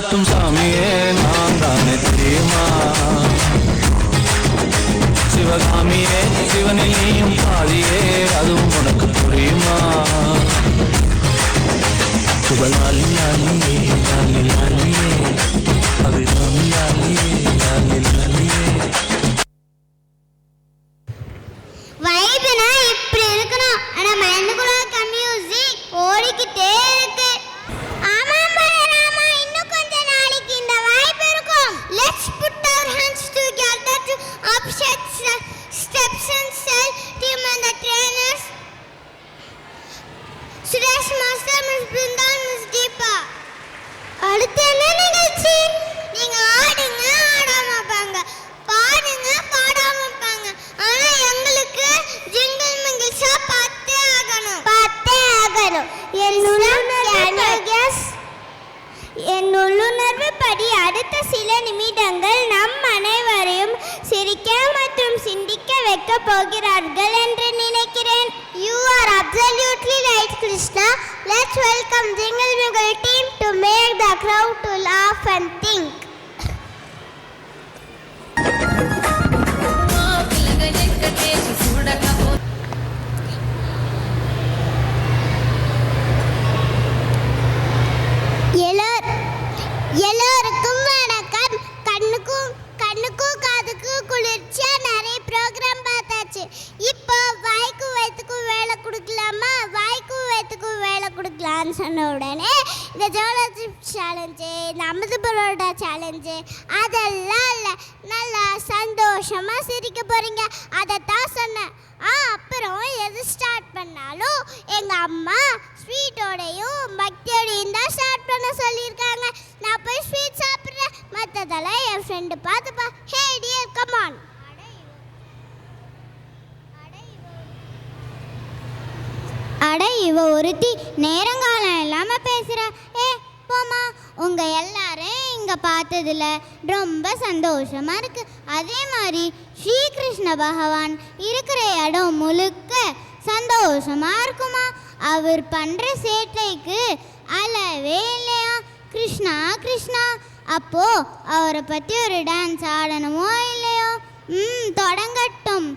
காட்டும் சாமியே நான் தானே தெரியுமா? சிவகாமியே சிவனில் பாதியே அதுவும் உனக்கு புரியுமா? சுபலாலி லாலியே லாலி லாலியே என் உள்ளுணர்வு படி அடுத்த சில நிமிடங்கள் நம் அனைவரையும் சிரிக்க மற்றும் சிந்திக்க வைக்க போகிறார்கள் என்று நினைக்கிறேன். You are absolutely right Krishna let's welcome jingle mingle team to make the crowd to laugh and think. வாய்க்கும் வயிற்றுக்கும் வேலை கொடுக்கலாமா? வாய்க்கும் வயிற்றுக்கும் வேலை கொடுக்கலான்னு சொன்ன உடனே இந்த ஜோலஜி சேலஞ்சு இந்த அமிர்த பரோட்டா சேலஞ்சு அதெல்லாம் இல்லை. நல்லா சந்தோஷமாக சிரிக்க போறீங்க. அதைத்தான் சொன்னேன். ஆ அப்புறம் எது ஸ்டார்ட் பண்ணாலும் எங்கள் அம்மா ஸ்வீட்டோடையும் பக்தியோடையும் தான் ஸ்டார்ட் பண்ண சொல்லியிருக்காங்க. நான் போய் ஸ்வீட் சாப்பிட்றேன். மற்றதெல்லாம் என் ஃப்ரெண்டு பார்த்து அட இவ ஒருத்தி நேரங்காலம் இல்லாம பேசுற. ஏ போமா உங்க எல்லாரையும் இங்க பார்த்ததுல ரொம்ப சந்தோஷமா இருக்கு. அதே மாதிரி ஸ்ரீகிருஷ்ண பகவான் இருக்கிற இடம் முழுக்க சந்தோஷமா இருக்குமா? அவர் பண்ற சேட்டைக்கு அளவே இல்லையா? கிருஷ்ணா கிருஷ்ணா. அப்போ அவரை பத்தி ஒரு டான்ஸ் ஆடணுமோ இல்லையா? ம் தொடங்கட்டும்.